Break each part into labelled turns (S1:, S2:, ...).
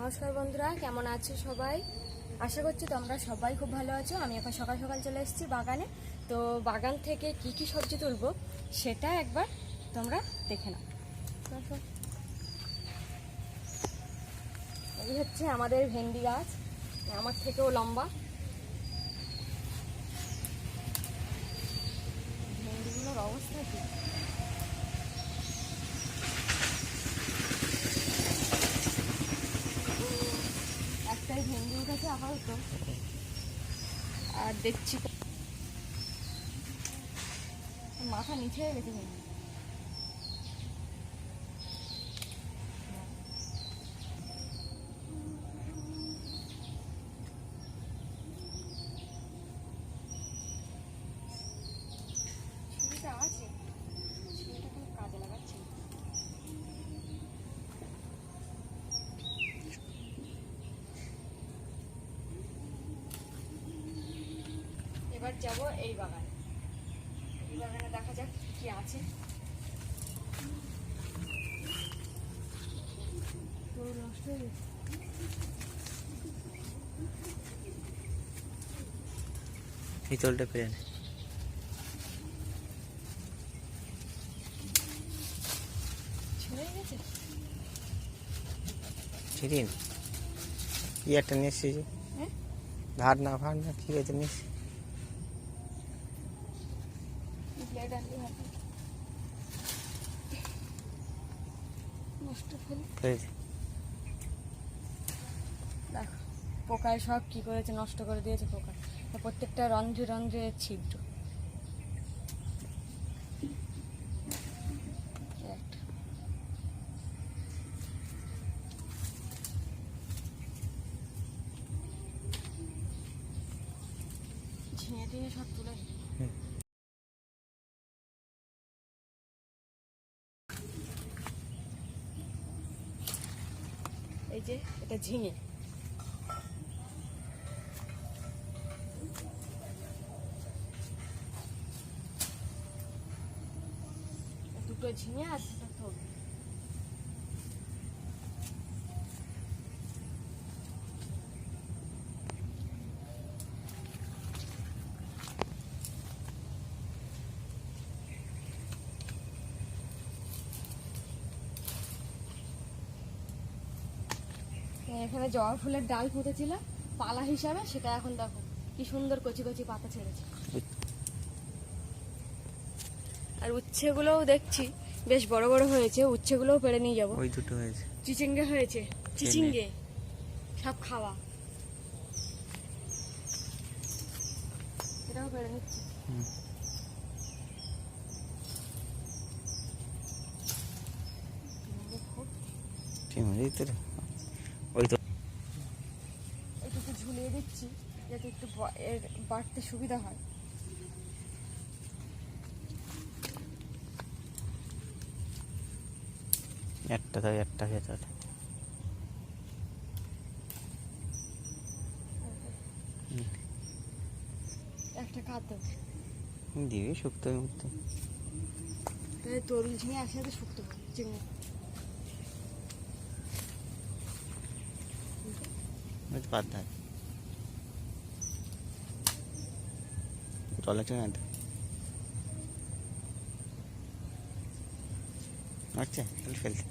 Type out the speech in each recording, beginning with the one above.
S1: নমস্কার বন্ধুরা, কেমন আছো সবাই? আশা করছি তোমরা সবাই খুব ভালো আছো। আমি এখন সকাল সকাল চলে এসেছি বাগানে। তো বাগান থেকে কি কি সবজি তুলবো সেটা একবার তোমরা দেখে নাও। এই হচ্ছে আমাদের ভেন্ডি গাছ। আমার থেকেও লম্বা। ভেন্ডিগুলোর অবস্থা কি? উঠেছে আর দেখছি মাথা নিচে হয়ে গেছে ভেন্ডি ছুরিটা আছে ছুরিটা কোনো কাজে লাগাচ্ছি না। এবার যাব এই বাগানে। এই বাগানে দেখা যাক কি কি আছে। তো নষ্ট হয়ে গেছে
S2: হিচলটা পেরে নে।
S1: ছেড়ে গেছে?
S2: ছিড়িন? কি একটা নিচ্ছি যে।
S1: হ্যাঁ?
S2: ধার না ফার না কি আছে নিচ্ছি
S1: পোকায় সব কি করেছে, নষ্ট করে দিয়েছে পোকা প্রত্যেকটা রন্ধ্রে রন্ধ্রে ছিদ্র। ঝিঙে টিঙে সব তুলে নে।
S2: হুম।
S1: এই যে এটা ঝিঙে দুটো ঝিঙে আর দুটো থোক এখানে জবা ফুলের ডাল পুঁতেছিল পালা হিসাবে সেটা এখন দেখো কি সুন্দর কচি কচি পাতা ছেড়েছে। আর উচ্ছেগুলোও দেখছি বেশ বড় বড় হয়েছে উচ্ছে উচ্ছেগুলোও পেড়ে নিয়ে যাব।
S2: ওই দুটো হয়েছে।
S1: চিচিঙ্গে হয়েছে চিচিঙ্গে। সব খাওয়া। এটাও পেড়ে নিচ্ছি।
S2: ঠিক আছে তোর ওই তো
S1: এটুকু দিচ্ছি যাতে একটু এর বাড়তে সুবিধা হয়।
S2: একটা একটা ভেতরে
S1: একটা খাদ্য
S2: দিবি শুক্তো মুক্তো।
S1: তাহলে তরুল ঝিঙে একসাথে শুক্তো করি চিংড়ি।
S2: বাদ ধার না আচ্ছা তাহলে ফেলতে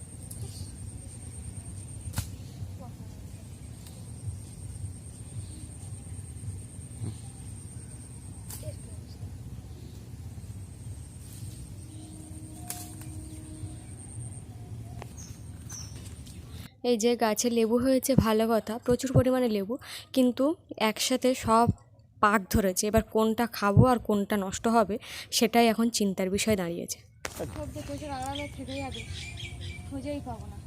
S1: এই যে গাছে লেবু হয়েছে, ভালো কথা, প্রচুর পরিমাণে লেবু, কিন্তু একসাথে সব পাক ধরেছে। এবার কোনটা খাব আর কোনটা নষ্ট হবে সেটাই এখন চিন্তার বিষয় দাঁড়িয়েছে। আরামে থেকে যাবে খুঁজেই পাবো না।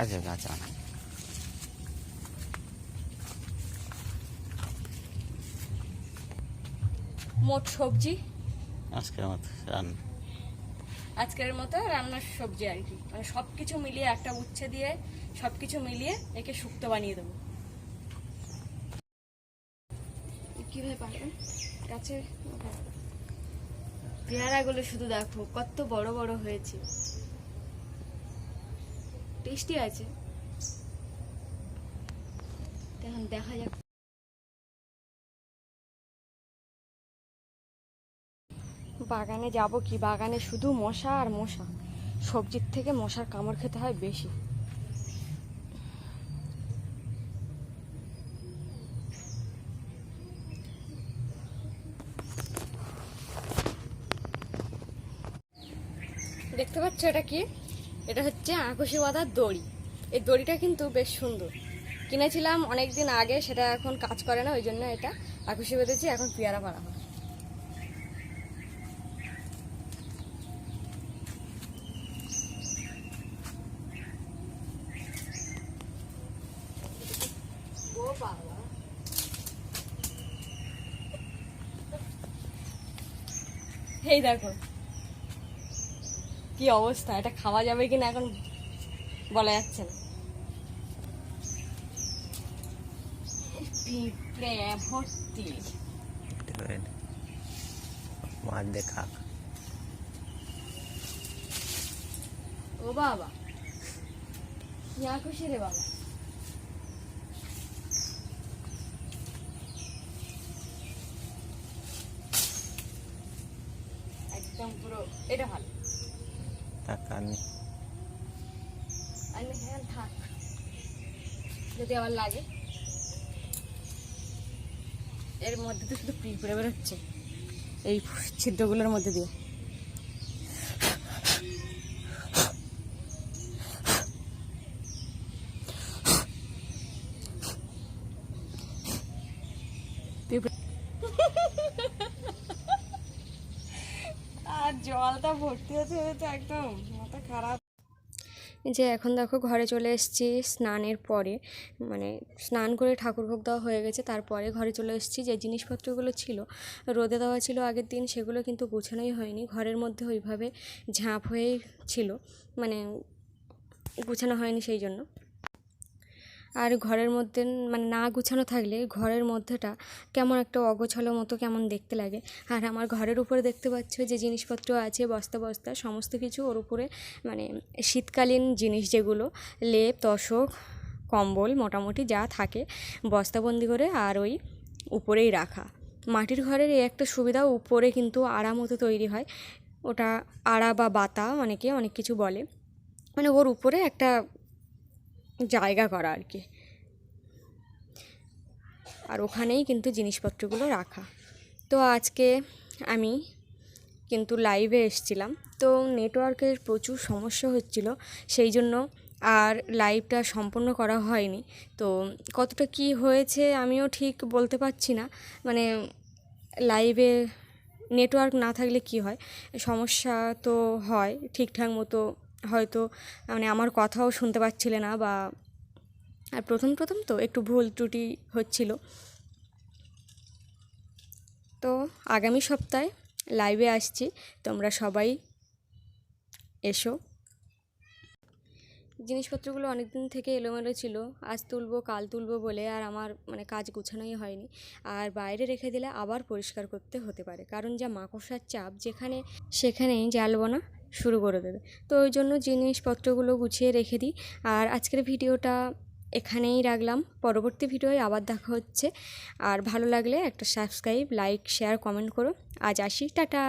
S2: আছে গাছ
S1: মোট সবজি?
S2: আজকের মতো রান্না
S1: আজকের মতো রান্নার সবজি আর কি। মানে সব কিছু মিলিয়ে একটা উচ্ছে দিয়ে সব কিছু মিলিয়ে একে শুক্তো বানিয়ে দেবো। কীভাবে পারবেন? গাছের পেয়ারাগুলো শুধু দেখো, কত বড় বড় হয়েছে। টেস্টি আছে। তখন দেখা যাক। বাগানে যাব কি? বাগানে শুধু মশা আর মশা। সবজির থেকে মশার কামড় খেতে হয় বেশি। দেখতে পাচ্ছ এটা কি? এটা হচ্ছে আকুশি বাঁধার দড়ি। এই দড়িটা কিন্তু বেশ সুন্দর। কিনেছিলাম অনেক দিন আগে, সেটা এখন কাজ করে না, ওই জন্য এটা আকুশি বেঁধেছি এখন পেয়ারা পাড়া হয়। এই দেখো কি অবস্থা? এটা খাওয়া যাবে কিনা এখন বলা যাচ্ছে না। পিঁপড়ে ভর্তি।
S2: মাছ দেখা
S1: ও বাবা। ইয়া খুশি রে বাবা। একদম পুরো এটা ভালো।
S2: টাকা
S1: আমি হ্যাঁ থাক। যদি আবার লাগে। এর মধ্যে তো শুধু পিঁপড়ে বেরোচ্ছে। এই ছিদ্রগুলোর মধ্যে দিয়ে পিঁপড়ে আর ভর্তি হচ্ছে তো একদম। মাথা খারাপ। যে এখন দেখো ঘরে চলে এসেছি স্নানের পরে। মানে স্নান করে ঠাকুর ভোগ দেওয়া হয়ে গেছে, তারপরে ঘরে চলে এসেছি। যে জিনিসপত্রগুলো ছিল, রোদে দেওয়া ছিল আগের দিন, সেগুলো কিন্তু গুছানোই হয়নি। ঘরের মধ্যে ওইভাবে ঝাঁপ হয়েই ছিল। মানে গুছানো হয়নি সেই জন্য। আর ঘরের মধ্যে মানে না গুছানো থাকলে ঘরের মধ্যেটা কেমন একটা অগোছালো মতো কেমন দেখতে লাগে। আর আমার ঘরের উপরে দেখতে পাচ্ছ যে জিনিসপত্র আছে, বস্তা বস্তা, সমস্ত কিছু ওর উপরে মানে শীতকালীন জিনিস যেগুলো, লেপ তোশক কম্বল মোটামুটি যা থাকে বস্তাবন্দি করে আর ওই উপরেই রাখা। মাটির ঘরের এই একটা সুবিধা উপরে কিন্তু আড়া মতো তৈরি হয়। ওটা আড়া বা বাতা অনেকে অনেক কিছু বলে। মানে ওর উপরে একটা জায়গা করা আর কি। আর ওখানেই কিন্তু জিনিসপত্রগুলো রাখা। তো আজকে আমি কিন্তু লাইভে এসছিলাম। তো নেটওয়ার্কের প্রচুর সমস্যা হচ্ছিল, সেই জন্য আর লাইভটা সম্পূর্ণ করা হয়নি। তো কতটা কি হয়েছে আমিও ঠিক বলতে পারছি না। মানে লাইভে নেটওয়ার্ক না থাকলে কি হয়? সমস্যা তো হয় ঠিকঠাক মতো হয়তো মানে আমার কথাও শুনতে পাচ্ছিলে না বা আর প্রথম প্রথম তো একটু ভুল ত্রুটি হচ্ছিল। তো আগামী সপ্তাহে লাইভে আসছি, তোমরা সবাই এসো। জিনিসপত্রগুলো অনেক দিন থেকে এলোমেলো ছিল, আজ তুলবো, কাল তুলবো বলে আর আমার মানে কাজ গুছানোই হয়নি। আর বাইরে রেখে দিলে আবার পরিষ্কার করতে হতে পারে, কারণ যা মাকড়সার চাপ যেখানে সেখানেই জ্বালবো না। শুরু করে দেবে। তো ওই জন্য জিনিসপত্রগুলো গুছিয়ে রেখে দিই। আর আজকের ভিডিওটা এখানেই রাখলাম। পরবর্তী ভিডিওয় আবার দেখা হচ্ছে। আর ভালো লাগলে একটা সাবস্ক্রাইব লাইক শেয়ার কমেন্ট করো। আজ আসি, টাটা!